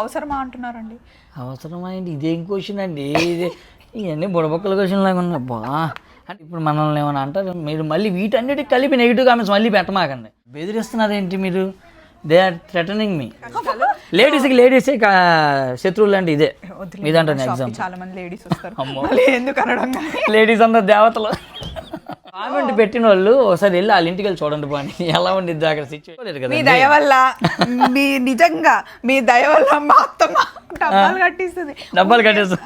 అవసరమా అంటున్నారండి? అవసరమైంది ఇదేం క్వశ్చన్ అండి? ఇది ఇవన్నీ బుడబొక్కల క్వశ్చన్ లాగా ఉన్నాయి. బా అంటే ఇప్పుడు మనల్ని ఏమైనా అంటారు? మీరు మళ్ళీ వీటన్నిటికి కలిపి నెగిటివ్ కామెంట్స్ మళ్ళీ పెట్టమాకండి. బెదిరిస్తున్నారేంటి మీరు? దే ఆర్ థ్రెటనింగ్ మీ లేడీస్కి లేడీసే శత్రువులు అంటే ఇదే. ఇదంటాను ఎగ్జామ్ చాలా మంది లేడీస్ వస్తారు. ఎందుకు అనడం లేడీస్ అందరు దేవతలు. కామెంట్ పెట్టిన వాళ్ళు ఒకసారి వెళ్ళి వాళ్ళ ఇంటికి వెళ్ళి చూడండి పోనీ. ఎలా ఉండిద్ది అక్కడ సిచ్యువేషన్ కదా మీ దయ వల్ల మీ నిజంగా మీ దయ వల్ల మా అత్తమ్మ డబ్బాలు కట్టిస్తుంది డబ్బాలు కట్టేసి.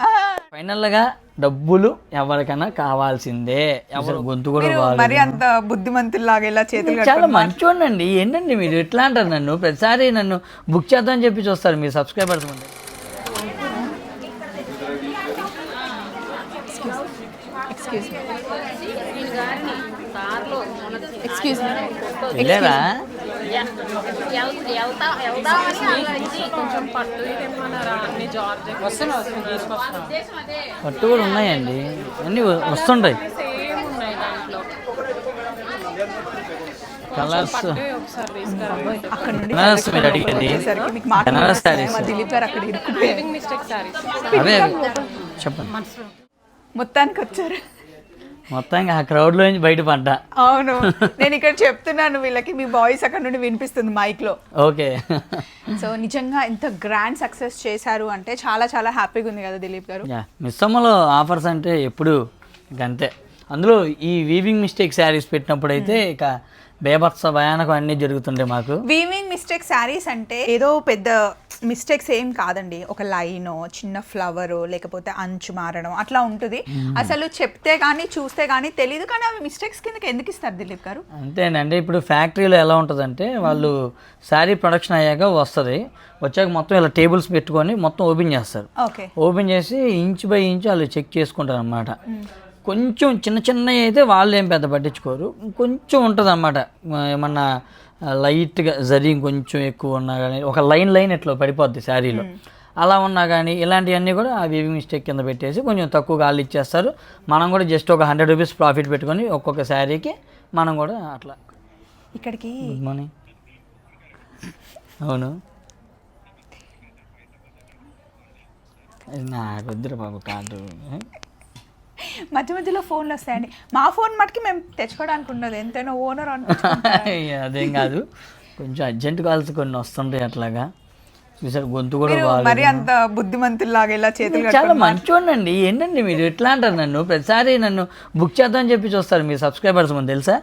ఫైనల్గా డబ్బులు ఎవరికైనా కావాల్సిందే. ఎవరు గొంతు కూడా మీరు అంత బుద్ధిమంతుల్లాగా ఇలా చేతులు చాలా మంచోండండి. ఏంటండి మీరు? ఎట్లా అంటారు నన్ను? ప్రతిసారి నన్ను బుక్ చేద్దామని చెప్పి చూస్తారు. మీరు సబ్స్క్రైబర్స్ ముందు ఎక్స్క్యూజ్ ఎక్స్క్యూజ్ వెళ్ళారా కొంచెం పట్టు కూడా ఉన్నాయండి అన్నీ వస్తుంటాయి కలర్స్ మీరు మిస్టేక్ సారీస్ అవి. చెప్పండి మొత్తానికి వచ్చారు మొత్తంగా ఆ క్రౌడ్లో నుంచి బయటపడ్డా. అవును. నేను ఇక్కడ చెప్తున్నాను వీళ్ళకి మీ వాయిస్ అక్కడ నుండి వినిపిస్తుంది మైక్లో. ఓకే. సో నిజంగా ఇంత గ్రాండ్ సక్సెస్ చేశారు అంటే చాలా చాలా హ్యాపీగా ఉంది కదా దిలీప్ గారు. మిస్సమ్మలో ఆఫర్స్ అంటే ఎప్పుడు అంతే. అందులో ఈ వీవింగ్ మిస్టేక్ శారీస్ పెట్టినప్పుడు అయితే ఇక బేభత్స భయానకం అన్నీ జరుగుతుండే మాకు. వీవింగ్ మిస్టేక్ శారీస్ అంటే ఏదో పెద్ద మిస్టేక్స్ ఏం కాదండి. ఒక లైన్ చిన్న ఫ్లవర్ లేకపోతే అంచు మారడం అట్లా ఉంటుంది. అసలు చెప్తే కానీ చూస్తే కానీ తెలియదు కానీ అవి మిస్టేక్స్ కిందకి ఎందుకు ఇస్తారు దిలీప్ గారు? అంతేనండి. ఇప్పుడు ఫ్యాక్టరీలో ఎలా ఉంటుందంటే వాళ్ళు శారీ ప్రొడక్షన్ అయ్యాక వస్తుంది. వచ్చాక మొత్తం ఇలా టేబుల్స్ పెట్టుకొని మొత్తం ఓపెన్ చేస్తారు. ఓకే. ఓపెన్ చేసి ఇంచ్ బై ఇంచ్ వాళ్ళు చెక్ చేసుకుంటారు అనమాట కొంచెం చిన్న చిన్నవి అయితే వాళ్ళు ఏం పెద్ద పట్టించుకోరు. కొంచెం ఉంటుంది అనమాట ఏమన్నా లైట్గా జరీ కొంచెం ఎక్కువ ఉన్నా కానీ ఒక లైన్ లైన్ ఇట్లా పడిపోద్ది శారీలో. అలా ఉన్నా కానీ ఇలాంటివన్నీ కూడా ఆ వీవింగ్ మిస్టేక్ కింద పెట్టేసి కొంచెం తక్కువ వాళ్ళు ఇచ్చేస్తారు. మనం కూడా జస్ట్ ఒక హండ్రెడ్ రూపీస్ ప్రాఫిట్ పెట్టుకొని ఒక్కొక్క శారీకి మనం కూడా అట్లా ఇక్కడికి గుడ్ మార్నింగ్ అవును. నాకు వద్దురా బాబు కార్డు మధ్య మధ్యలో ఫోన్లు వస్తాయండి. మా ఫోన్ మటుకి మేము తెచ్చుకోవడానికి ఉండదు. ఎంతైనా ఓనర్ అని అదేం కాదు. కొంచెం అర్జెంట్ కాల్స్ కొన్ని వస్తుంటాయి అట్లాగా. చూసారు గొంతు కూడా మీరు అంత బుద్ధిమంతుల్లాగా ఇలా చేతులు చాలా మంచోండండి ఏంటండి మీరు? ఎట్లా అంటారు నన్ను? ప్రతిసారి నన్ను బుక్ చేద్దామని చెప్పి చూస్తారు మీరు సబ్స్క్రైబర్స్ ముందు తెలుసా?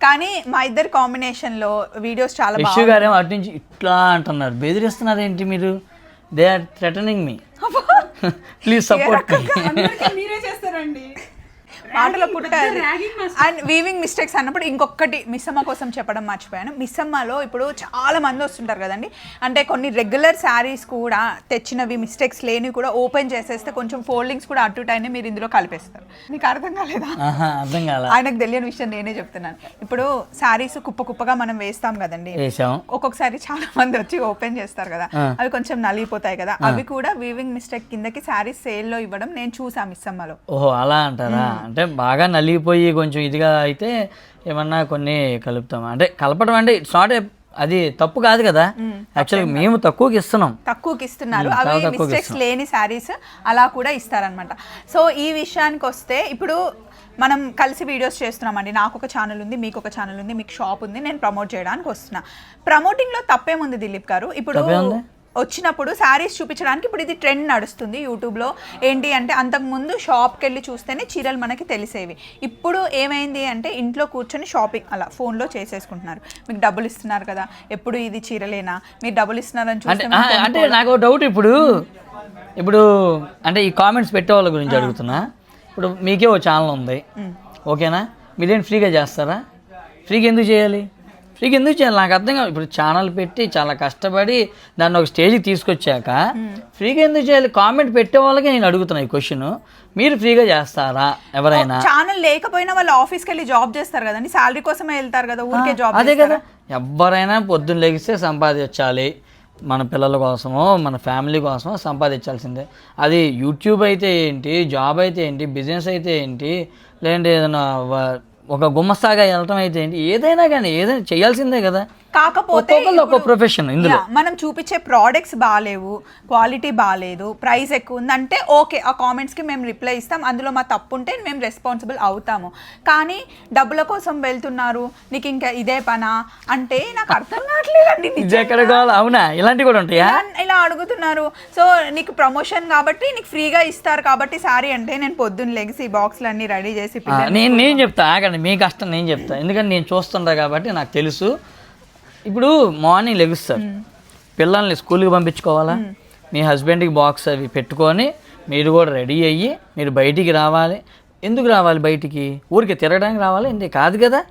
కానీ మా ఇద్దరి కాంబినేషన్లో వీడియోస్ చాలా యశు గారేమో అటు నుంచి ఇట్లా అంటున్నారు. బెదిరిస్తున్నారు ఏంటి మీరు? They are threatening me please support మీరే చేస్తారండి. మాటల పుట్టారు అండ్ వీవింగ్ మిస్టేక్స్ అన్నప్పుడు ఇంకొకటి మిస్సమ్మ కోసం చెప్పడం మర్చిపోయాను. మిస్సమ్మలో ఇప్పుడు చాలా మంది వస్తుంటారు కదండి. అంటే కొన్ని రెగ్యులర్ శారీస్ కూడా తెచ్చినవి మిస్టేక్స్ లేనివి కూడా ఓపెన్ చేసేస్తే కొంచెం ఫోల్డింగ్స్ కూడా అటు ఇటు మీరు ఇందులో కలిపేస్తారు. మీకు అర్థం కాలేదా? ఆహా అర్థం కాల. ఆయనకు తెలియని విషయం నేనే చెప్తున్నాను. ఇప్పుడు శారీస్ కుప్ప కుప్పగా మనం వేస్తాం కదండి. వేసాం. ఒక్కొక్కసారి చాలా మంది వచ్చి ఓపెన్ చేస్తారు కదా. అవి కొంచెం నలిగిపోతాయి కదా. అవి కూడా వీవింగ్ మిస్టేక్ కిందకి శారీస్ సేల్లో ఇవ్వడం నేను చూసా మిస్సమ్మలో. ఓహో అలా అంటారా? అంటే బాగా నలిగిపోయి కొంచెం ఇదిగా అయితే ఏమన్నా కొన్ని కలుపుతాం. అంటే కలపడం అంటే ఇట్స్ నాట్ అది తప్పు కాదు కదా. యాక్చువల్గా మేము తక్కువకి ఇస్తున్నాం. తక్కువకి ఇస్తున్నారు. అవి మిస్టేక్స్ లేని శారీస్ అలా కూడా ఇస్తారనమాట సో ఈ విషయానికి వస్తే ఇప్పుడు మనం కలిసి వీడియోస్ చేస్తున్నామండి. నాకు ఒక ఛానల్ ఉంది మీకు ఒక ఛానల్ ఉంది మీకు షాప్ ఉంది నేను ప్రమోట్ చేయడానికి వస్తున్నా. ప్రమోటింగ్లో తప్పేముంది దిలీప్ గారు? ఇప్పుడు? వచ్చినప్పుడు శారీస్ చూపించడానికి ఇప్పుడు ఇది ట్రెండ్ నడుస్తుంది యూట్యూబ్లో ఏంటి అంటే అంతకుముందు షాప్కి వెళ్ళి చూస్తేనే చీరలు మనకి తెలిసేవి. ఇప్పుడు ఏమైంది అంటే ఇంట్లో కూర్చొని షాపింగ్ అలా ఫోన్లో చేసేసుకుంటున్నారు. మీకు డబ్బులు ఇస్తున్నారు కదా ఎప్పుడు ఇది చీరలేనా? మీరు డబ్బులు ఇస్తున్నారని చూస్తే అంటే నాకు డౌట్ ఇప్పుడు. ఇప్పుడు అంటే ఈ కామెంట్స్ పెట్టే వాళ్ళ గురించి అడుగుతున్నా. ఇప్పుడు మీకే ఓ ఛానల్ ఉంది. ఓకేనా? మీరేం ఫ్రీగా చేస్తారా? ఫ్రీగా ఎందుకు చేయాలి? ఫ్రీగా ఎందుకు చేయాలి? నాకు అర్థం కాదు. ఇప్పుడు ఛానల్ పెట్టి చాలా కష్టపడి దాన్ని ఒక స్టేజ్కి తీసుకొచ్చాక ఫ్రీగా ఎందుకు చేయాలి? కామెంట్ పెట్టే వాళ్ళకి నేను అడుగుతున్నా ఈ క్వశ్చన్ మీరు ఫ్రీగా చేస్తారా ఎవరైనా? ఛానల్ లేకపోయినా వాళ్ళు ఆఫీస్కి వెళ్ళి జాబ్ చేస్తారు కదండి. శాలరీ కోసమే వెళ్తారు కదా ఊరికే జాబ్ అదే కదా. ఎవరైనా పొద్దున్న లెగిస్తే సంపాదించాలి. మన పిల్లల కోసమో మన ఫ్యామిలీ కోసమో సంపాదించాల్సిందే. అది యూట్యూబ్ అయితే ఏంటి? జాబ్ అయితే ఏంటి? బిజినెస్ అయితే ఏంటి? లేదంటే ఏదైనా ఒక గుమ్మస్తాగా వెళ్ళటం అయితే ఏంటి? ఏదైనా కానీ ఏదైనా చేయాల్సిందే కదా. కాకపోతే ప్రొఫెషన్ మనం చూపించే ప్రోడక్ట్స్ బాగాలేవు క్వాలిటీ బాగాలేదు ప్రైస్ ఎక్కువ ఉంది అంటే ఓకే ఆ కామెంట్స్కి మేము రిప్లై ఇస్తాం అందులో మా తప్పు ఉంటే మేము రెస్పాన్సిబుల్ అవుతాము. కానీ డబ్బుల కోసం వెళ్తున్నారు నీకు ఇంకా ఇదే పనా? అంటే నాకు అర్థం కావట్లేదండి అవునా? ఇలాంటివి కూడా ఉంటాయా? ఇలా- అడుగుతున్నారు. సో నీకు ప్రమోషన్ కాబట్టి నీకు ఫ్రీగా ఇస్తారు కాబట్టి సారీ అంటే నేను పొద్దున్న లెగిసి బాక్స్లు అన్ని రెడీ చేసి నేను నేను చెప్తా ఆగండి మీ కష్టం నేను చెప్తా. ఎందుకంటే నేను చూస్తుంటా కాబట్టి నాకు తెలుసు. ఇప్పుడు మార్నింగ్ లెగుస్తారు. పిల్లల్ని స్కూల్కి పంపించుకోవాలా? మీ హస్బెండ్కి బాక్స్ అవి పెట్టుకొని మీరు కూడా రెడీ అయ్యి మీరు బయటికి రావాలి. ఎందుకు రావాలి బయటికి? ఊరికి తిరగడానికి రావాలి? ఇంతే కాదు కదా?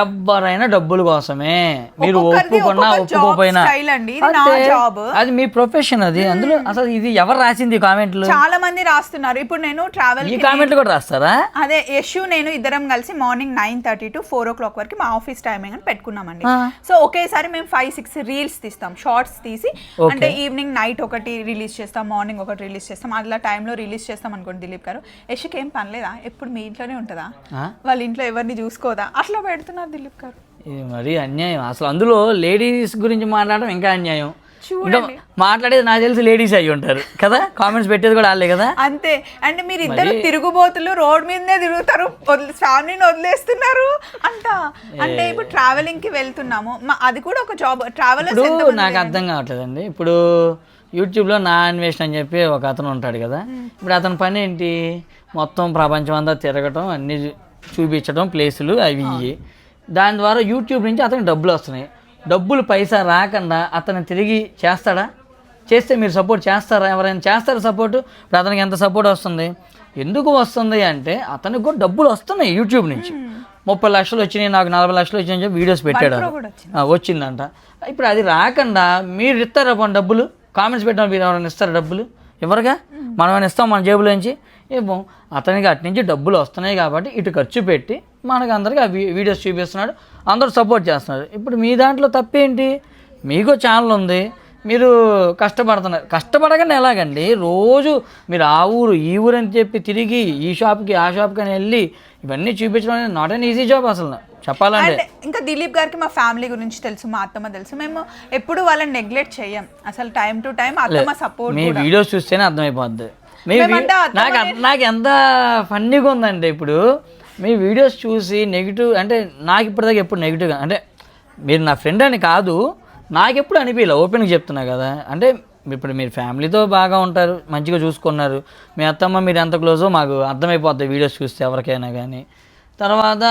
ఎవరైనా డబ్బుల కోసమే. మీరు ఒప్పుకున్నా ఒప్పుకోపోయినా. అది. మీ ప్రొఫెషన్ అది. అందులో అసలు ఇది ఎవరు రాసింది కామెంట్లు? చాలా మంది రాస్తున్నారు. ఇప్పుడు నేను ట్రావెల్ ఈ కామెంట్లు కూడా రాస్తారా? అదే యశు నేను ఇద్దరం కలిసి morning nine thirty to four o'clock వరకు మా ఆఫీస్ టైమింగ్ అని పెట్టుకున్నామండి. సో ఒకేసారి మేము ఫైవ్ సిక్స్ రీల్స్ తీస్తాం. షార్ట్స్ తీసి. అంటే ఈవినింగ్ నైట్ ఒకటి రిలీజ్ చేస్తాం మార్నింగ్ ఒకటి రిలీజ్ చేస్తాం. అట్లా టైంలో రిలీజ్ చేస్తాం అనుకోండి దిలీప్ గారు. యశుకి ఏం పనిలేదా? ఎప్పుడు మీ ఇంట్లోనే ఉంటుందా? వాళ్ళ ఇంట్లో ఎవరిని చూసుకోదా? అట్లా పెడుతున్నారు దిలీప్ గారు ఇది మరీ అన్యాయం. అసలు అందులో లేడీస్ గురించి మాట్లాడడం ఇంకా అన్యాయం. ఇంకా. మాట్లాడేది నాకు తెలిసి లేడీస్ అయ్యి ఉంటారు. కదా? కామెంట్స్ పెట్టేది కూడా వాళ్ళే కదా? అంతే. అంటే మీరు ఇద్దరు తిరుగుబోతులు రోడ్ మీదనే తిరుగుతారు. ఫ్యామిలీని వదిలేస్తున్నారు అంట. అంటే ఇప్పుడు ట్రావెలింగ్కి వెళ్తున్నాము. అది కూడా ఒక జాబ్ ఇప్పుడు నాకు అర్థం కావట్లేదండి. ఇప్పుడు యూట్యూబ్లో నా అన్వేషణ అని చెప్పి ఒక అతను ఉంటాడు కదా. ఇప్పుడు అతని పని ఏంటి? మొత్తం ప్రపంచం అంతా తిరగటం అన్ని చూపించడం ప్లేసులు అవి దాని ద్వారా యూట్యూబ్ నుంచి అతనికి డబ్బులు వస్తున్నాయి. డబ్బులు పైసా రాకుండా అతను తిరిగి చేస్తాడా? చేస్తే మీరు సపోర్ట్ చేస్తారా? ఎవరైనా చేస్తారా సపోర్ట్? ఇప్పుడు అతనికి ఎంత సపోర్ట్ వస్తుంది? ఎందుకు వస్తుంది అంటే అతనికి కూడా డబ్బులు వస్తున్నాయి యూట్యూబ్ నుంచి. ముప్పై లక్షలు వచ్చినాయి నాకు నలభై లక్షలు వచ్చినాయి చెప్పి వీడియోస్ పెట్టాడు వచ్చిందంట. ఇప్పుడు అది రాకుండా మీరు ఇస్తారా డబ్బులు? కామెంట్స్ పెట్టిన మీరు ఎవరైనా ఇస్తారా డబ్బులు? ఎవరుగా? మనం ఏమైనా ఇస్తాం మన జేబులోంచి? ఏమో అతనికి అటు నుంచి డబ్బులు వస్తున్నాయి కాబట్టి ఇటు ఖర్చు పెట్టి మనకు అందరికి ఆ వీ- వీడియోస్ చూపిస్తున్నాడు. అందరూ సపోర్ట్ చేస్తున్నారు. ఇప్పుడు మీ దాంట్లో తప్పేంటి? మీకు ఛానల్ ఉంది. మీరు కష్టపడుతున్నారు. కష్టపడగానే ఎలాగండి? రోజు మీరు ఆ ఊరు ఈ ఊరు అని చెప్పి తిరిగి ఈ షాప్కి ఆ షాప్కి అని వెళ్ళి ఇవన్నీ చూపించడం అనేది నాట్ అన్ ఈజీ జాబ్ అసలు. చెప్పాలంటే ఇంకా దిలీప్ గారికి మా ఫ్యామిలీ గురించి తెలుసు మా అత్తమ్మ తెలుసు. మేము ఎప్పుడు వాళ్ళని నెగ్లెక్ట్ చేయం. అసలు టైం టు టైం అత్తమ్మ సపోర్ట్ మీ వీడియోస్ చూస్తేనే అర్థమైపోద్ది. నాకు నాకు ఎంత ఫన్నీగా ఉందండి ఇప్పుడు మీ వీడియోస్ చూసి నెగిటివ్ అంటే నాకు ఇప్పటిదాకా ఎప్పుడు నెగిటివ్గా అంటే మీరు నా ఫ్రెండ్ అని కాదు నాకు ఎప్పుడు అనిపించలే ఓపెన్గా చెప్తున్నా కదా. అంటే ఇప్పుడు మీరు ఫ్యామిలీతో బాగా ఉంటారు మంచిగా చూసుకున్నారు. మీ అత్తమ్మ మీరు ఎంత క్లోజో మాకు అర్థమైపోద్ది వీడియోస్ చూస్తే ఎవరికైనా కానీ తర్వాత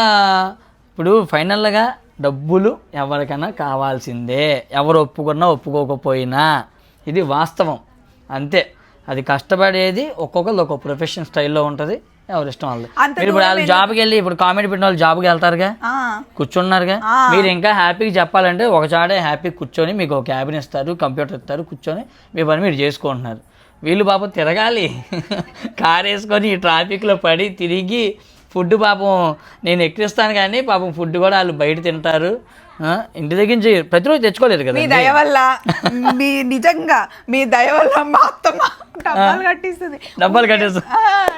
ఇప్పుడు ఫైనల్గా డబ్బులు ఎవరికైనా కావాల్సిందే. ఎవరు ఒప్పుకున్నా ఒప్పుకోకపోయినా. ఇది వాస్తవం. అంతే. అది కష్టపడేది ఒక్కొక్కరు ఒక్కొక్క ప్రొఫెషన్ స్టైల్లో ఉంటుంది ఎవరి ఇష్టం వాళ్ళు మీరు ఇప్పుడు వాళ్ళు జాబ్కి వెళ్ళి ఇప్పుడు కామెడీ పెట్టిన వాళ్ళు జాబ్కి వెళ్తారుగా? కూర్చున్నారుగా? మీరు ఇంకా హ్యాపీగా చెప్పాలంటే ఒక చాడే హ్యాపీ కూర్చొని మీకు ఒక క్యాబిన్ ఇస్తారు కంప్యూటర్ ఇస్తారు కూర్చొని మీ పని మీరు చేసుకుంటున్నారు. వీళ్ళు పాపం తిరగాలి. కార్ వేసుకొని ఈ ట్రాఫిక్లో పడి తిరిగి ఫుడ్ పాపం నేను ఎక్కిస్తాను కానీ పాపం ఫుడ్ కూడా వాళ్ళు బయట తింటారు. ఇంటి దగ్గర నుంచి ప్రతిరోజు తెచ్చుకోలేరు కదా మీ దయ వల్ల మీ నిజంగా మీ దయ వల్ల మా అత్తమ్మ డబ్బాలు కట్టిస్తుంది. డబ్బాలు కట్టేస్తుంది.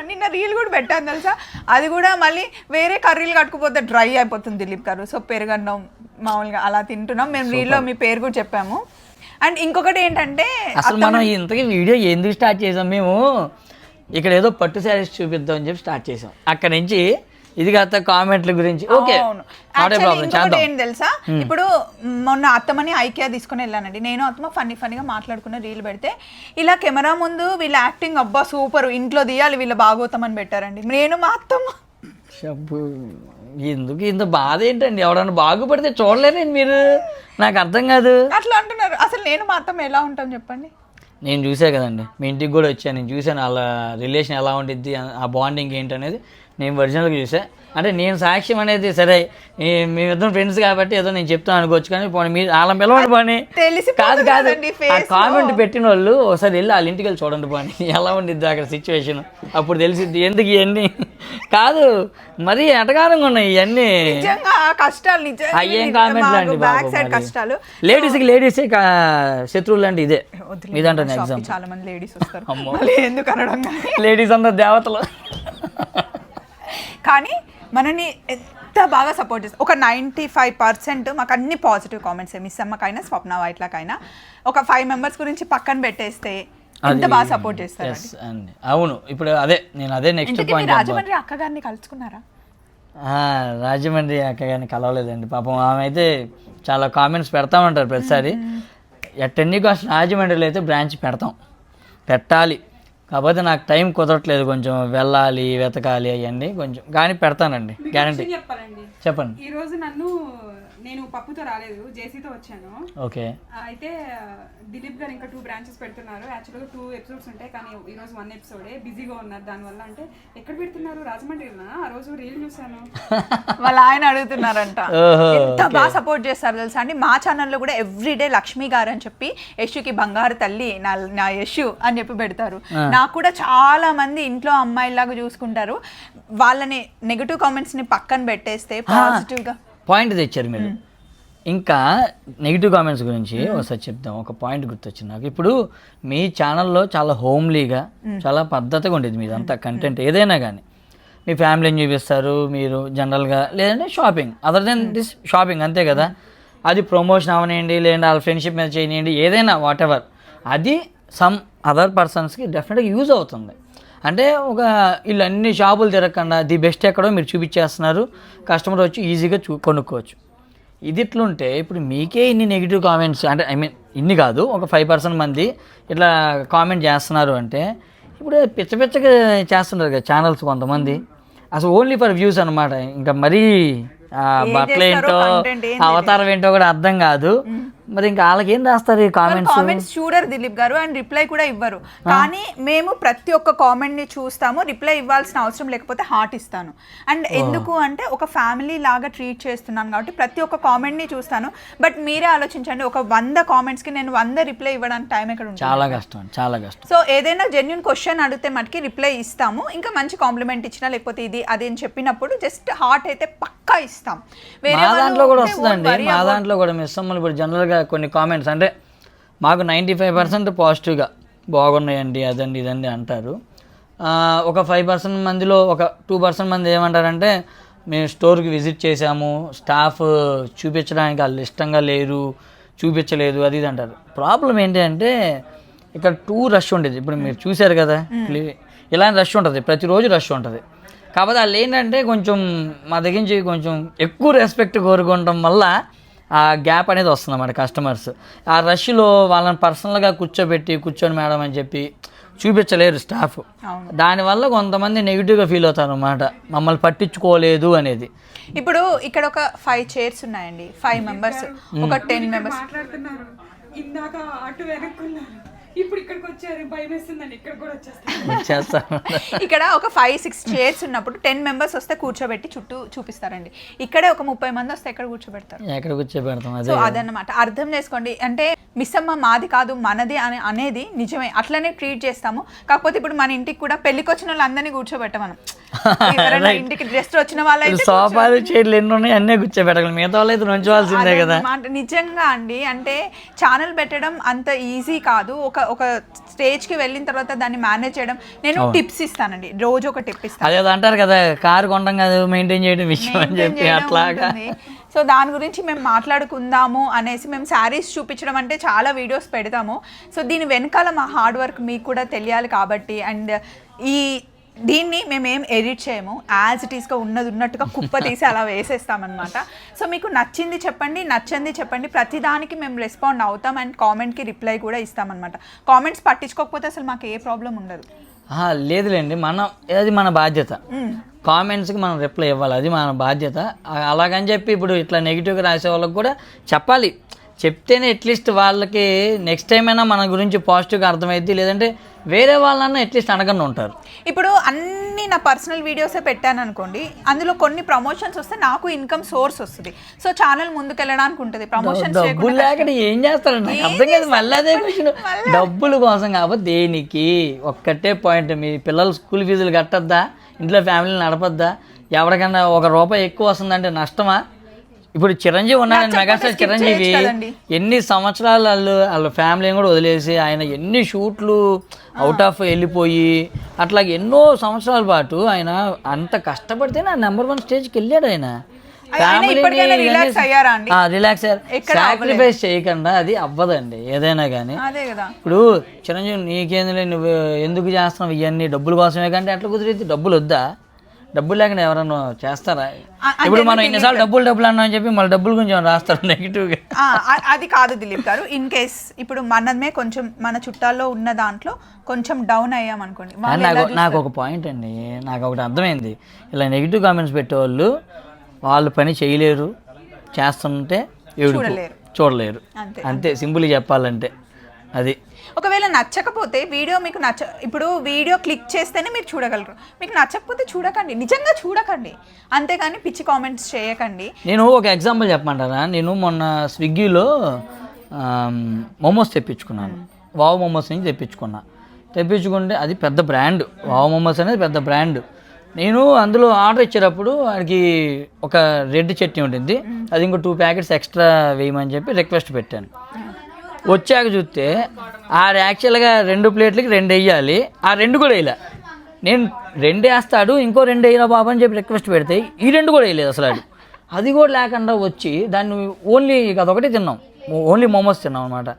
నిన్న రీల్ కూడా పెట్టాను తెలుసా? అది కూడా మళ్ళీ వేరే కర్రీలు కట్టుకుపోతే డ్రై అయిపోతుంది దిలీప్ గారు. సో పెరుగన్నం మామూలుగా అలా తింటున్నాం. మేము రీల్లో మీ పేరు కూడా చెప్పాము. అండ్ ఇంకొకటి ఏంటంటే అసలు మనం ఇంతకీ వీడియో ఎందుకు స్టార్ట్ చేసాం మేము? ఇక్కడ ఏదో పట్టు శారీస్ చూపిద్దాం అని చెప్పి స్టార్ట్ చేసాం. అక్కడ నుంచి ఇది కాస్త కామెంట్ల గురించి. ఓకే. అవును. నాట్ ఏ Actually ప్రాబ్లం ఇంకొకటి చేద్దాం. ఏం తెలుసా? ఇప్పుడు మొన్న అత్తమని ఐకియా తీసుకుని వెళ్ళానండి. నేను అత్తమ్మ ఫన్నీ ఫన్నీగా మాట్లాడుకున్న రీల్ పెడితే ఇలా కెమెరా ముందు వీళ్ళ యాక్టింగ్ అబ్బా సూపర్ ఇంట్లో తీయాలి వీళ్ళ బాగోతామని పెట్టారండి. నేను మా అత్తమ్మ. ఎందుకు ఇంత బాధ ఏంటండి? ఎవడన్నా బాగుపడితే చూడలేరండి మీరు. నాకు అర్థం కాదు. అట్లా అంటున్నారు. అసలు నేను మా అత్తమ్మ ఎలా ఉంటాం చెప్పండి? నేను చూసే కదండి. మీ ఇంటికి కూడా వచ్చాను. నేను చూశాను వాళ్ళ రిలేషన్ ఎలా ఉంటుంది ఆ బాండింగ్ ఏంటి అనేది నేను ఒరిజినల్గా చూసా. అంటే నేను సాక్ష్యం అనేది సరే మేమిద్దరం ఫ్రెండ్స్ కాబట్టి ఏదో నేను చెప్తాను అనుకోవచ్చు కానీ పోనీ మీరు వాళ్ళ పిలవండి పోనీ. కాదు కాదు. కామెంట్ పెట్టిన వాళ్ళు ఒకసారి వెళ్ళి వాళ్ళ ఇంటికి వెళ్ళి చూడండి పోనీ. ఎలా ఉండిద్ది అక్కడ సిచ్యువేషన్ అప్పుడు తెలిసిద్ది ఎందుకు ఇవన్నీ? కాదు మరీ ఎటకారంగా ఉన్నాయి ఇవన్నీ? కష్టాలు అయ్యేం కామెంట్లు అండి కష్టాలు. లేడీస్కి లేడీస్ శత్రువులు అంటే ఇదే. ఇదంటే చాలా మంది లేడీస్ వస్తారు. లేడీస్ అందరు దేవతలు. కానీ మనని ఎంత బాగా సపోర్ట్ చేస్తారు ఒక నైంటీ ఫైవ్ పర్సెంట్ మాకు అన్ని పాజిటివ్ కామెంట్స్ మిస్ అమ్మకైనా స్వప్న వైట్లకైనా. ఒక ఫైవ్ మెంబర్స్ గురించి పక్కన పెట్టేస్తే ఎంత బాగా సపోర్ట్ చేస్తారు అవును. ఇప్పుడు అదే నేను అదే నెక్స్ట్ పాయింట్ రాజమండ్రి అక్క గారిని కలుసుకున్నారా రాజమండ్రి అక్క గారిని కలవలేదండి. పాపం ఆమె అయితే చాలా కామెంట్స్ పెడతామంటారు ప్రతిసారి. ఎట్ ఎన్ని కాస్ట్ రాజమండ్రిలో అయితే బ్రాంచ్ పెడతాం. పెట్టాలి. కాకపోతే నాకు టైం కుదరట్లేదు కొంచెం వెళ్ళాలి వెతకాలి అవన్నీ కొంచెం. కానీ పెడతానండి గ్యారంటీ. చెప్పండి. ఈ రోజు నన్ను నేను పప్పుతో రాలేదు జేసీతో వచ్చాను. ఓకే. అయితే దిలీప్ గారు ఇంకా టూ బ్రాంచెస్ పెడుతున్నారు. యాక్చువల్గా టూ ఎపిసోడ్స్ ఉంటాయి కానీ ఈ రోజు వన్ ఎపిసోడే. బిజీగా ఉన్నారు. దానివల్ల అంటే ఎక్కడ పెడుతున్నారు? రాజమండ్రిలో ఆ రోజు రీల్ చూసాను వాళ్ళ ఆయన అడుగుతున్నారంట. ఎంత బాగా సపోర్ట్ చేస్తారు తెలుసా అండి? మా ఛానల్లో కూడా ఎవ్రీడే లక్ష్మి గారు అని చెప్పి యశుకి బంగారు తల్లి నా నా యశు అని చెప్పి పెడతారు. నాకు కూడా చాలా మంది ఇంట్లో అమ్మాయిలాగా చూసుకుంటారు. వాళ్ళని నెగటివ్ కామెంట్స్ని పక్కన పెట్టేస్తే పాజిటివ్గా పాయింట్ తెచ్చారు మీరు. ఇంకా నెగిటివ్ కామెంట్స్ గురించి ఒకసారి చెప్దాం. ఒక పాయింట్ గుర్తొచ్చింది నాకు. ఇప్పుడు మీ ఛానల్లో చాలా హోమ్లీగా చాలా పద్ధతిగా ఉండేది మీదంతా కంటెంట్ ఏదైనా కానీ మీ ఫ్యామిలీని చూపిస్తారు మీరు జనరల్గా లేదంటే shopping. Other than this shopping అంతే కదా. అది ప్రమోషన్ అవనివ్వండి లేదంటే వాళ్ళ ఫ్రెండ్షిప్ మీద చేయనివ్వండి ఏదైనా వాట్ ఎవర్ అది సమ్ అదర్ పర్సన్స్కి డెఫినెట్గా యూజ్ అవుతుంది. అంటే ఒక వీళ్ళు అన్ని షాపులు తిరగకుండా ది బెస్ట్ ఎక్కడో మీరు చూపించేస్తున్నారు. కస్టమర్ వచ్చి ఈజీగా చూ కొనుక్కోవచ్చు. ఇది ఇట్లుంటే ఇప్పుడు మీకే ఇన్ని నెగిటివ్ కామెంట్స్ అంటే ఐ మీన్ ఇన్ని కాదు ఒక ఫైవ్ పర్సెంట్ మంది ఇట్లా కామెంట్ చేస్తున్నారు అంటే ఇప్పుడు పిచ్చ పిచ్చగా చేస్తున్నారు కదా ఛానల్స్ కొంతమంది. అసలు ఓన్లీ ఫర్ వ్యూస్ అనమాట ఇంకా మరీ బట్టలు ఏంటో అవతారం ఏంటో కూడా అర్థం కాదు. మరి ఇంకా వాళ్ళకి ఏం రాస్తారు ఈ కామెంట్స్ కామెంట్స్ చూడరు దిలీప్ గారు అండ్ రిప్లై కూడా ఇవ్వరు. కానీ మేము ప్రతి ఒక్క కామెంట్ని చూస్తాము రిప్లై ఇవ్వాల్సిన అవసరం లేకపోతే హార్ట్ ఇస్తాను. అండ్ ఎందుకు అంటే ఒక ఫ్యామిలీ లాగా ట్రీట్ చేస్తున్నాను కాబట్టి ప్రతి ఒక్క కామెంట్ని చూస్తాను. బట్ మీరే ఆలోచించండి ఒక వంద కామెంట్స్కి నేను వంద రిప్లై ఇవ్వడానికి టైం ఎక్కడ ఉంటుంది? చాలా కష్టం చాలా కష్టం. సో ఏదైనా జెన్యున్ క్వశ్చన్ అడిగితే మటుకి రిప్లై ఇస్తాము. ఇంకా మంచి కాంప్లిమెంట్ ఇచ్చినా లేకపోతే ఇది అది అని చెప్పినప్పుడు జస్ట్ హార్ట్ అయితే పక్కా ఇస్తాం. వేరే దాంట్లో కూడా వస్తుందండి మా దాంట్లో కూడా మిస్ ఇప్పుడు జనరల్గా కొన్ని కామెంట్స్ అంటే మాకు నైంటీ ఫైవ్ పర్సెంట్ పాజిటివ్గా బాగున్నాయండి అదండి ఇదండి అంటారు. ఒక ఫైవ్ పర్సెంట్ మందిలో ఒక టూ పర్సెంట్ మంది ఏమంటారంటే మేము స్టోర్కి విజిట్ చేసాము స్టాఫ్ చూపించడానికి వాళ్ళు ఇష్టంగా లేరు చూపించలేదు అది ఇది అంటారు. ప్రాబ్లం ఏంటి అంటే ఇక్కడ టూ రష్ ఉండేది. ఇప్పుడు మీరు చూశారు కదా ఇలాంటి రష్ ఉంటుంది. ప్రతిరోజు రష్ ఉంటుంది. కాకపోతే వాళ్ళు ఏంటంటే కొంచెం మా దగ్గర నుంచి కొంచెం ఎక్కువ రెస్పెక్ట్ కోరుకోవడం వల్ల ఆ గ్యాప్ అనేది వస్తుంది అన్నమాట కస్టమర్స్. ఆ రష్లో వాళ్ళని పర్సనల్గా కూర్చోబెట్టి కూర్చొని మేడం అని చెప్పి చూపించలేరు స్టాఫ్. దానివల్ల కొంతమంది నెగిటివ్గా ఫీల్ అవుతారు అనమాట మమ్మల్ని పట్టించుకోలేదు అనేది. ఇప్పుడు ఇక్కడ ఒక ఫైవ్ చైర్స్ ఉన్నాయండి. ఫైవ్ మెంబర్స్ ఒక టెన్ మెంబర్స్. మాట్లాడుతున్నారు. ఇందాక అటు వెనక్కున్నారు. ఇప్పుడు ఇక్కడికి వచ్చారు భయం వేస్తుందండి ఇక్కడ కూడా వచ్చేస్తారు చేస్తాను ఇక్కడ ఒక ఫైవ్ సిక్స్ చైర్స్ ఉన్నప్పుడు టెన్ మెంబర్స్ వస్తే కూర్చోబెట్టి చుట్టూ చూపిస్తారండి. ఇక్కడే ఒక ముప్పై మంది వస్తే ఎక్కడ కూర్చోబెడతారు? ఎక్కడ కూర్చోబెడతాం అదే సో అదన్నమాట. అర్థం చేసుకోండి. అంటే మిస్ అమ్మ మాది కాదు మనది అని అనేది నిజమే. అట్లనే ట్రీట్ చేస్తాము. కాకపోతే ఇప్పుడు మన ఇంటికి కూడా పెళ్ళికి వచ్చిన వాళ్ళందరినీ కూర్చోబెట్టమనం. ఎవరైనా ఇంటికి గెస్ట్ వచ్చిన వాళ్ళైతే సోఫాలు చైర్లు ఎన్ని ఉన్నాయి అన్నీ కూర్చోబెట్టాలి మిగతా వాళ్ళు అయితే నుంచోవాల్సిందే కదా. అదన్నమాట. నిజంగా అండి అంటే ఛానల్ పెట్టడం అంత ఈజీ కాదు. ఒక ఒక స్టేజ్కి వెళ్ళిన తర్వాత దాన్ని మేనేజ్ చేయడం నేను టిప్స్ ఇస్తానండి. రోజు ఒక టిప్ ఇస్తాను. అదే అంటారు కదా కారు కొంటాం కదా మెయింటైన్ చేయడం విషయం అని చెప్పి అట్లాగా. సో దాని గురించి మేము మాట్లాడుకుందాము అనేసి మేము శారీస్ చూపించడం అంటే చాలా వీడియోస్ పెడతాము. సో దీని వెనకాల మా హార్డ్ వర్క్ మీకు కూడా తెలియాలి కాబట్టి అండ్ ఈ దీన్ని మేము ఏం ఎడిట్ చేయము యాజ్ ఇట్ ఈస్గా ఉన్నది ఉన్నట్టుగా కుప్ప తీసి అలా వేసేస్తామన్నమాట. సో మీకు నచ్చింది చెప్పండి నచ్చంది చెప్పండి. ప్రతిదానికి మేము రెస్పాండ్ అవుతాం అండ్ కామెంట్కి రిప్లై కూడా ఇస్తామన్నమాట. కామెంట్స్ పట్టించుకోకపోతే అసలు మాకు ఏ ప్రాబ్లం ఉండదు. లేదులేండి. మనం అది మన బాధ్యత. కామెంట్స్కి మనం రిప్లై ఇవ్వాలి. అది మన బాధ్యత. అలాగని చెప్పి ఇప్పుడు ఇట్లా నెగిటివ్గా రాసే వాళ్ళకి కూడా చెప్పాలి. చెప్తేనే అట్లీస్ట్ వాళ్ళకి నెక్స్ట్ టైం అయినా మన గురించి పాజిటివ్గా అర్థమైద్ది లేదంటే వేరే వాళ్ళన్నా అట్లీస్ట్ అనకుండా ఉంటారు. ఇప్పుడు అన్ని నా పర్సనల్ వీడియోసే పెట్టాను అనుకోండి అందులో కొన్ని ప్రమోషన్స్ వస్తే నాకు ఇన్కమ్ సోర్స్ వస్తుంది. సో ఛానల్ ముందుకెళ్ళడానికి ఉంటుంది. ప్రమోషన్స్ డబ్బులు లేకుండా ఏం చేస్తారండి అర్థం కాదు. మళ్ళీ అదే క్వశ్చన్ డబ్బుల కోసం కాబట్టి దేనికి? ఒక్కటే పాయింట్ మీ పిల్లలు స్కూల్ ఫీజులు కట్టద్దా? ఇంట్లో ఫ్యామిలీని నడపద్దా? ఎవరికైనా ఒక రూపాయి ఎక్కువ వస్తుందంటే నష్టమా? ఇప్పుడు చిరంజీవి నచ్చకపోతే మెగాస్టార్ చిరంజీవి. ఎన్ని సంవత్సరాలు వాళ్ళు వాళ్ళ ఫ్యామిలీని కూడా వదిలేసి ఆయన ఎన్ని షూట్లు అవుట్ ఆఫ్ వెళ్ళిపోయి అట్లా ఎన్నో సంవత్సరాల పాటు ఆయన అంత కష్టపడితేనే ఆ నెంబర్ వన్ స్టేజ్కి వెళ్ళాడు ఆయన? రిలాక్స్ సాక్రిఫైస్ చేయకుండా అది అవ్వదండి ఏదైనా కానీ ఇప్పుడు చిరంజీవి నీకేందులే నువ్వు ఎందుకు చేస్తున్నావు ఇవన్నీ డబ్బుల కోసమే కంటే ఎట్లా కుదిరిద్ది డబ్బులు వద్దా డబ్బులు లేకుండా ఎవరన్నా చేస్తారా? ఇప్పుడు మనం ఎన్నిసార్లు డబ్బులు డబ్బులు అన్నామని చెప్పి మళ్ళీ డబ్బుల గురించి ఏమైనా రాస్తారు నెగిటివ్గా అది కాదు దిలీప్ గారు. ఇన్ కేస్ ఇప్పుడు మనమే కొంచెం మన చుట్టాల్లో ఉన్న దాంట్లో కొంచెం డౌన్ అయ్యాం అనుకోండి. నాకు నాకు ఒక పాయింట్ అండి. నాకు ఒకటి అర్థమైంది. ఇలా నెగిటివ్ కామెంట్స్ పెట్టేవాళ్ళు వాళ్ళు పని చేయలేరు. చేస్తుంటే చూడలేరు. చూడలేరు. అంతే. సింపుల్గా చెప్పాలంటే. అది. ఒకవేళ నచ్చకపోతే వీడియో మీకు నచ్చ ఇప్పుడు వీడియో క్లిక్ చేస్తేనే మీరు చూడగలరు. మీకు నచ్చకపోతే చూడకండి. నిజంగా చూడకండి. అంతేగాని పిచ్చి కామెంట్స్ చేయకండి. నేను ఒక ఎగ్జాంపుల్ చెప్పమంటారా నేను మొన్న స్విగ్గీలో మోమోస్ తెప్పించుకున్నాను. వావ్ మోమోస్ నుంచి తెప్పించుకున్నా. తెప్పించుకుంటే అది పెద్ద బ్రాండ్. వావ్ మోమోస్ అనేది పెద్ద బ్రాండ్. నేను అందులో ఆర్డర్ ఇచ్చేటప్పుడు వాడికి ఒక రెడ్ చట్నీ ఉంటుంది అది ఇంకో టూ ప్యాకెట్స్ ఎక్స్ట్రా వేయమని చెప్పి రిక్వెస్ట్ పెట్టాను. వచ్చాక చూస్తే ఆడు యాక్చువల్గా రెండు ప్లేట్లకి రెండు వేయాలి ఆ రెండు కూడా వేయలే. నేను రెండు వేస్తాడు ఇంకో రెండు వేయరా బాబు అని చెప్పి రిక్వెస్ట్ పెడితే ఈ రెండు కూడా వేయలేదు అసలు అది కూడా లేకుండా వచ్చి దాన్ని ఓన్లీ అదొకటే తిన్నాం. ఓన్లీ మోమోస్ తిన్నాం అనమాట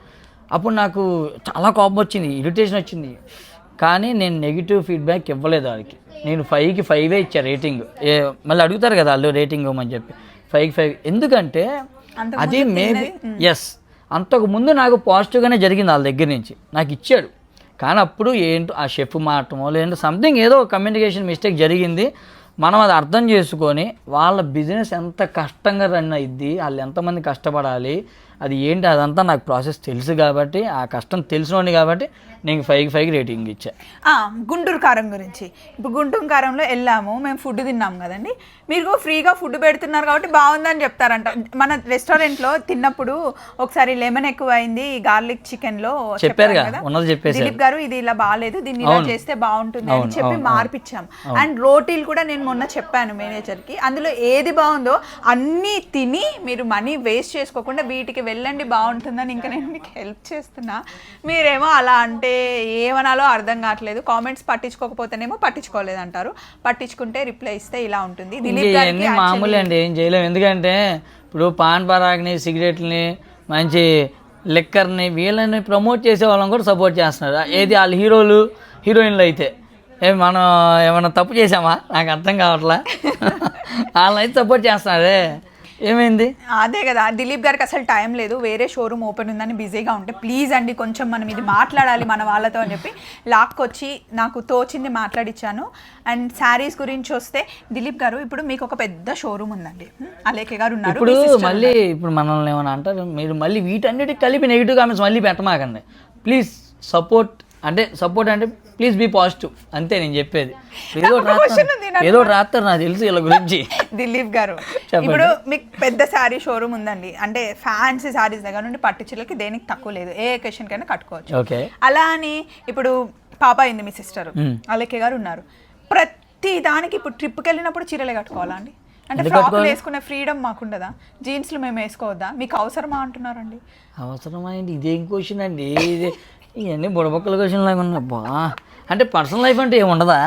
అప్పుడు నాకు చాలా కోపం వచ్చింది ఇరిటేషన్ వచ్చింది. కానీ నేను నెగిటివ్ ఫీడ్బ్యాక్ ఇవ్వలేదు వాడికి నేను ఫైవ్కి ఫైవే ఇచ్చా రేటింగ్ ఏ మళ్ళీ అడుగుతారు కదా వాళ్ళు రేటింగ్ ఇవ్వమని చెప్పి. ఫైవ్కి ఫైవ్ ఎందుకంటే అది మేబీ ఎస్ అంతకు ముందు నాకు పాజిటివ్గానే జరిగింది వాళ్ళ దగ్గర నుంచి. నాకు ఇచ్చాడు. కానీ అప్పుడు ఏంటో ఆ షెఫ్ మారటమో లేదంటే సంథింగ్ ఏదో కమ్యూనికేషన్ మిస్టేక్ జరిగింది. మనం అది అర్థం చేసుకొని వాళ్ళ బిజినెస్ ఎంత కష్టంగా రన్ అయ్యిద్ది వాళ్ళు ఎంతమంది కష్టపడాలి అది ఏంటి అదంతా నాకు ప్రాసెస్ తెలుసు కాబట్టి ఆ కష్టం తెలిసినోడిని కాబట్టి నేను ఫైవ్కి ఫైవ్కి రేటింగ్ ఇచ్చా. ఆ, గుంటూరు కారం గురించి. ఇప్పుడు గుంటూరు కారంలో వెళ్ళాము మేము ఫుడ్ తిన్నాం కదండి. మీరు ఫ్రీగా ఫుడ్ పెడుతున్నారు కాబట్టి బాగుందని చెప్తారంట. మన రెస్టారెంట్లో తిన్నప్పుడు ఒకసారి లెమన్ ఎక్కువ అయింది గార్లిక్ చికెన్లో ఉన్నది చెప్పేశారు. దిలీప్ గారు ఇది ఇలా బాగాలేదు దీన్ని ఇలా చేస్తే బాగుంటుంది అని చెప్పి మార్పిచ్చాం. అండ్ రోటీలు కూడా నేను మొన్న చెప్పాను మేనేజర్కి. అందులో ఏది బాగుందో అన్నీ తిని మీరు మనీ వేస్ట్ చేసుకోకుండా వీటికి వెళ్ళండి బాగుంటుందని ఇంకా నేను మీకు హెల్ప్ చేస్తున్నా. మీరేమో అలా అంటే ఏమనాలో అర్థం కావట్లేదు. కామెంట్స్ పట్టించుకోకపోతేనేమో పట్టించుకోలేదు అంటారు పట్టించుకుంటే రిప్లై ఇస్తే ఇలా ఉంటుంది. దిలీప్ గారికి మామూలే అండి ఏం చేయలేము ఎందుకంటే ఇప్పుడు పాన్ పరాగ్ని సిగరెట్ని మంచి లిక్కర్ని వీళ్ళని ప్రమోట్ చేసే వాళ్ళని కూడా సపోర్ట్ చేస్తున్నారు. ఏది వాళ్ళ హీరోలు హీరోయిన్లు అయితే. ఏ మనం ఏమైనా తప్పు చేసామా నాకు అర్థం కావట్లా. వాళ్ళని అయితే సపోర్ట్ చేస్తున్నారే. ఏమైంది? అదే కదా దిలీప్ గారికి అసలు టైం లేదు వేరే షోరూమ్ ఓపెన్ ఉందని బిజీగా ఉంటే ప్లీజ్ అండి కొంచెం మనం ఇది మాట్లాడాలి మన వాళ్ళతో అని చెప్పి లాక్కొచ్చి నాకు తోచింది మాట్లాడిచ్చాను. అండ్ శారీస్ గురించి వస్తే దిలీప్ గారు ఇప్పుడు మీకు ఒక పెద్ద షోరూమ్ ఉందండి. హ్మ్, అలేఖ్య గారు ఉన్నారు ఇప్పుడు మళ్ళీ ఇప్పుడు మనల్ని ఏమైనా అంటారు మీరు మళ్ళీ వీటన్నిటికి కలిపి నెగిటివ్ కామెంట్స్ మళ్ళీ పెట్టమాకండి. ప్లీజ్ సపోర్ట్ అంటే సపోర్ట్ అంటే ప్లీజ్ బీ పాజిటివ్ అంతే నేను చెప్పేది. ఏదో ఏదో రాస్తారు నాకు తెలుసు వీళ్ళ గురించి. దిలీప్ గారు ఇప్పుడు మీకు పెద్ద శారీ షోరూమ్ ఉందండి. అంటే ఫ్యాన్సీ శారీస్ దగ్గర నుండి పట్టు చీరలకి దేనికి తక్కువ లేదు. ఏ occasion కైనా కట్టుకోవచ్చు. ఓకే. అలా అని ఇప్పుడు పాప అయింది మీ సిస్టర్ అలెక్కే గారు ఉన్నారు. ప్రతి దానికి ఇప్పుడు ట్రిప్కి వెళ్ళినప్పుడు చీరలే కట్టుకోవాలా అండి? అంటే ఫ్రాక్లు వేసుకునే ఫ్రీడమ్ మాకుండదా? జీన్స్లు మేము వేసుకోవద్దా? మీకు అవసరమా అంటున్నారండి? అవసరమైంది ఇదేం క్వశ్చన్ అండి? ఇవన్నీ బుడబొక్కల క్వశ్చన్ లాగా ఉన్నాయి బా అంటే పర్సనల్ లైఫ్ అంటే ఏమి ఉండదా?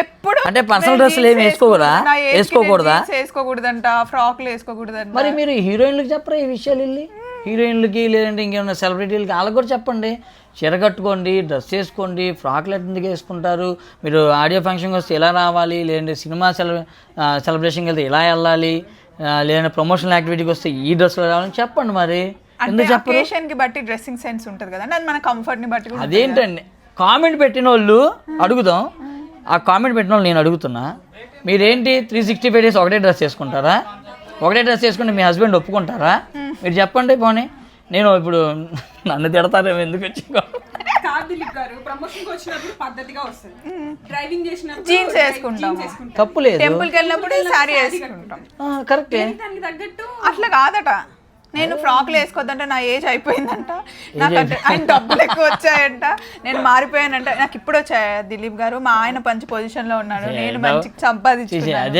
ఎప్పుడు అంటే personal నేను dress లు ఏమి వేసుకోకూడదా? వేసుకోకూడదు, వేసుకోకూడదంట ఫ్రాక్లు వేసుకోకూడదంట. మరి మీరు హీరోయిన్లకు చెప్పరా ఈ విషయాలు వెళ్ళి హీరోయిన్లకి లేదంటే ఇంకేమైనా సెలబ్రిటీలకి వాళ్ళకి కూడా చెప్పండి. చీర కట్టుకోండి డ్రెస్ వేసుకోండి ఫ్రాక్లు ఎందుకు వేసుకుంటారు? మీరు ఆడియో ఫంక్షన్కి వస్తే ఎలా రావాలి? లేదంటే సినిమా సెల సెలబ్రేషన్కి వెళ్తే ఇలా వెళ్ళాలి? లేదంటే ప్రమోషనల్ యాక్టివిటీకి వస్తే ఈ డ్రెస్లో రావాలని చెప్పండి మరి. అంటే ఎందుకు చెప్పరు అకేషన్కి బట్టి డ్రెస్సింగ్ సెన్స్ ఉంటుంది కదండి అది మన కంఫర్ట్ని బట్టి కూడా. అదేంటండి? కామెంట్ పెట్టిన వాళ్ళు అడుగుదాం. ఆ కామెంట్ పెట్టిన వాళ్ళు నేను అడుగుతున్నా. మీరేంటి త్రీ సిక్స్టీ ఫైవ్ డేస్ ఒకటే డ్రెస్ చేసుకుంటారా? ఒకటే డ్రెస్ చేసుకుంటే మీ హస్బెండ్ ఒప్పుకుంటారా? మీరు చెప్పండి పోనీ. నేను ఇప్పుడు నన్ను తిడతారేమో ఎందుకు వచ్చి కాదు దిలీప్ గారు ప్రమోషన్కి వచ్చినప్పుడు పద్ధతిగా వస్తుంది. డ్రైవింగ్ చేసినప్పుడు జీన్స్ వేసుకుంటాం. తప్పు లేదు. టెంపుల్కి వెళ్ళినప్పుడు శారీ వేసుకుంటాం. కరెక్టే అట్లా కాదట. నేను ఫ్రాక్లు వేసుకోవద్దంటే నా ఏజ్ అయిపోయిందంట. నాకు ఆయన డబ్బులు ఎక్కువ వచ్చాయంట. నేను మారిపోయానంట. నాకు ఇప్పుడు వచ్చాయా దిలీప్ గారు. మా ఆయన మంచి పొజిషన్లో ఉన్నాడు. నేను మంచి సంపాదించుకున్నాను.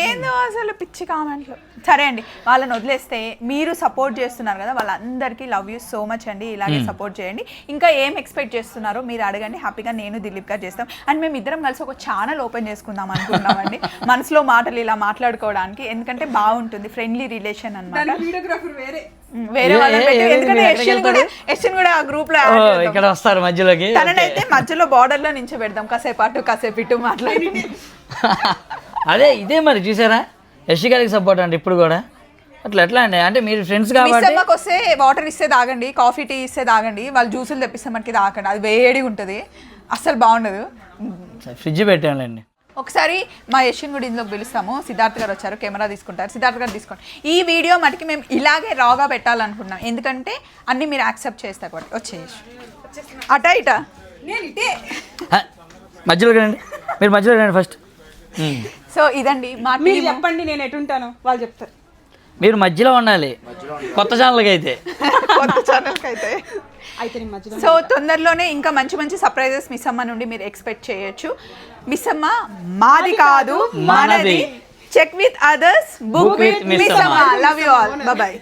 ఏందో అసలు పిచ్చి కామెంట్లు. సరే అండి వాళ్ళని వదిలేస్తే మీరు సపోర్ట్ చేస్తున్నారు కదా వాళ్ళందరికీ లవ్ యూ సో మచ్ అండి. ఇలాగే సపోర్ట్ చేయండి. ఇంకా ఏం ఎక్స్పెక్ట్ చేస్తున్నారో మీరు అడగండి. హ్యాపీగా నేను దిలీప్ గారు చేస్తాం. అండ్ మేము ఇద్దరం కలిసి ఒక ఛానల్ ఓపెన్ చేసుకుందాం అనుకున్నామండి మనసులో మాటలు ఇలా మాట్లాడుకోవడానికి. ఎందుకంటే బాగుంటుంది ఫ్రెండ్లీ రిలేషన్ వీడియోగ్రాఫర్ వేరే. వేరే ఎందుకంటే యశ్విన్ కూడా యశ్విన్ కూడా ఆ గ్రూప్లో. ఇక్కడ వస్తారు మధ్యలోకి. తననైతే మధ్యలో బార్డర్లో నించో పెడదాం కాసేపు అటు కాసేపు ఇటు మాట్లాడి. అదే ఇదే మరి చూసారా? యశ్ గారికి సపోర్ట్ అంటే ఇప్పుడు కూడా. అట్లా ఎట్లా అండి? అంటే మీరు ఫ్రెండ్స్ కాబట్టి మిస్సమ్మకి వస్తే వాటర్ ఇస్తే తాగండి కాఫీ టీ ఇస్తే తాగండి వాళ్ళు జ్యూసులు తెప్పిస్తే మనకి తాగండి. అది వేడిగా ఉంటుంది. అస్సలు బాగుండదు. ఫ్రిడ్జ్ పెట్టానులేండి ఒకసారి మా యశ్విన్ కూడా ఇందులోకి పిలుస్తాము. సిద్ధార్థ్ గారు వచ్చారు కెమెరా తీసుకుంటారు. సిద్ధార్థ్ గారు తీసుకోండి. ఈ వీడియో మటుకి మేము ఇలాగే రాగా పెట్టాలనుకున్నాం. ఎందుకంటే అన్ని మీరు యాక్సెప్ట్ చేస్తారు కాబట్టి. వచ్చేసి అటా ఇటా. రండి. మీరు మధ్యలో రండి ఫస్ట్ సో ఇదండి మా మీరు చెప్పండి నేను ఎటుంటాను వాళ్ళు చెప్తారు. మీరు మధ్యలో ఉండాలి. కొత్త ఛానల్కి అయితే కొత్త ఛానల్కి అయితే అయితే మధ్యలో సో తొందరలోనే ఇంకా మంచి మంచి సర్ప్రైజెస్ మిస్ అమ్మ నుండి మీరు ఎక్స్పెక్ట్ చేయొచ్చు. మిస్ అమ్మ మాది కాదు మనది. Check with others book with Miss miss అమ్మ Amma. Love you all bye